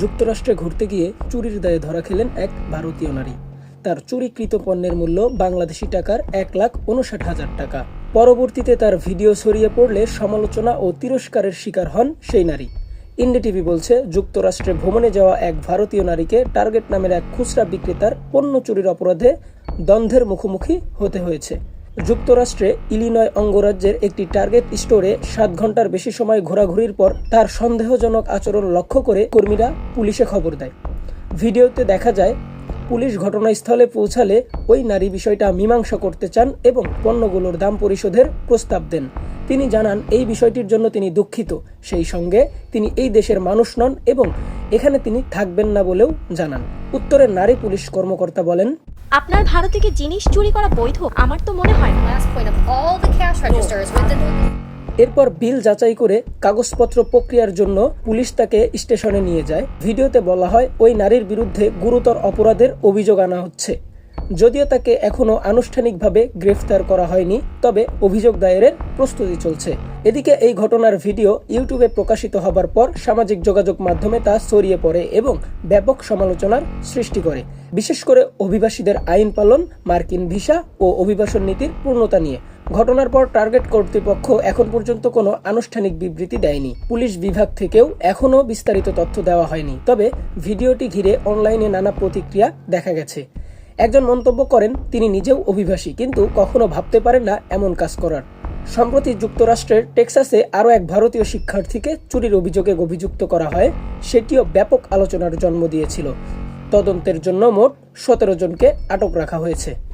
যুক্তরাষ্ট্রে ঘুরতে গিয়ে চুরির দায়ে ধরা খেলেন এক ভারতীয় নারী। তার চুরিকৃত পণ্যের মূল্য বাংলাদেশি টাকার এক লাখ উনষাট হাজার টাকা। পরবর্তীতে তার ভিডিও ছড়িয়ে পড়লে সমালোচনা ও তিরস্কারের শিকার হন সেই নারী। ইন্ডিটিভি বলছে, যুক্তরাষ্ট্রে ভ্রমণে যাওয়া এক ভারতীয় নারীকে টার্গেট নামের এক খুচরা বিক্রেতার পণ্য চুরির অপরাধে দ্বন্দ্বের মুখোমুখি হতে হয়েছে। যুক্তরাষ্ট্রে ইলিনয় অঙ্গরাজ্যের একটি টার্গেট স্টোরে সাত ঘণ্টার বেশি সময় ঘোরাঘুরির পর তার সন্দেহজনক আচরণ লক্ষ্য করে কর্মীরা পুলিশে খবর দেয়। ভিডিওতে দেখা যায়, পুলিশ ঘটনাস্থলে পৌঁছালে ওই নারী বিষয়টা মীমাংসা করতে চান এবং পণ্যগুলোর দাম পরিশোধের প্রস্তাব দেন। তিনি জানান, এই বিষয়টির জন্য তিনি দুঃখিত। সেই সঙ্গে তিনি এই দেশের মানুষ নন এবং এখানে তিনি থাকবেন না বলেও জানান। উত্তরের নারী পুলিশ কর্মকর্তা বলেন আপনার ভারত থেকে জিনিস চুরি করা বৈধ? আমার তো মনে হয় এরপর বিল যাচাই করে কাগজপত্র প্রক্রিয়ার জন্য পুলিশ তাকে স্টেশনে নিয়ে যায়। ভিডিওতে বলা হয় ওই নারীর বিরুদ্ধে গুরুতর অপরাধের অভিযোগ আনা হচ্ছে। যদিও তাকে এখনও আনুষ্ঠানিকভাবে গ্রেফতার করা হয়নি তবে অভিযোগ দায়েরের প্রস্তুতি চলছে। এদিকে এই ঘটনার ভিডিও ইউটিউবে প্রকাশিত হবার পর সামাজিক যোগাযোগ মাধ্যমে তা ছড়িয়ে পড়ে এবং ব্যাপক সমালোচনার সৃষ্টি করে। বিশেষ করে অভিবাসীদের আইন পালন, মার্কিন ভিসা ও অভিবাসন নীতির পূর্ণতা নিয়ে। ঘটনার পর টার্গেট কর্তৃপক্ষ এখন পর্যন্ত কোনো আনুষ্ঠানিক বিবৃতি দেয়নি। পুলিশ বিভাগ থেকেও এখনও বিস্তারিত তথ্য দেওয়া হয়নি। তবে ভিডিওটি ঘিরে অনলাইনে নানা প্রতিক্রিয়া দেখা গেছে। একজন মন্তব্য করেন, তিনি নিজেও অভিবাসী, কিন্তু কখনো ভাবতে পারেন না এমন কাজ করার। সম্প্রতি যুক্তরাষ্ট্রের টেক্সাসে আরও এক ভারতীয় শিক্ষার্থীকে চুরির অভিযোগে অভিযুক্ত করা হয়, সেটিও ব্যাপক আলোচনার জন্ম দিয়েছিল। তদন্তের জন্য মোট সতেরো জনকে আটক রাখা হয়েছে।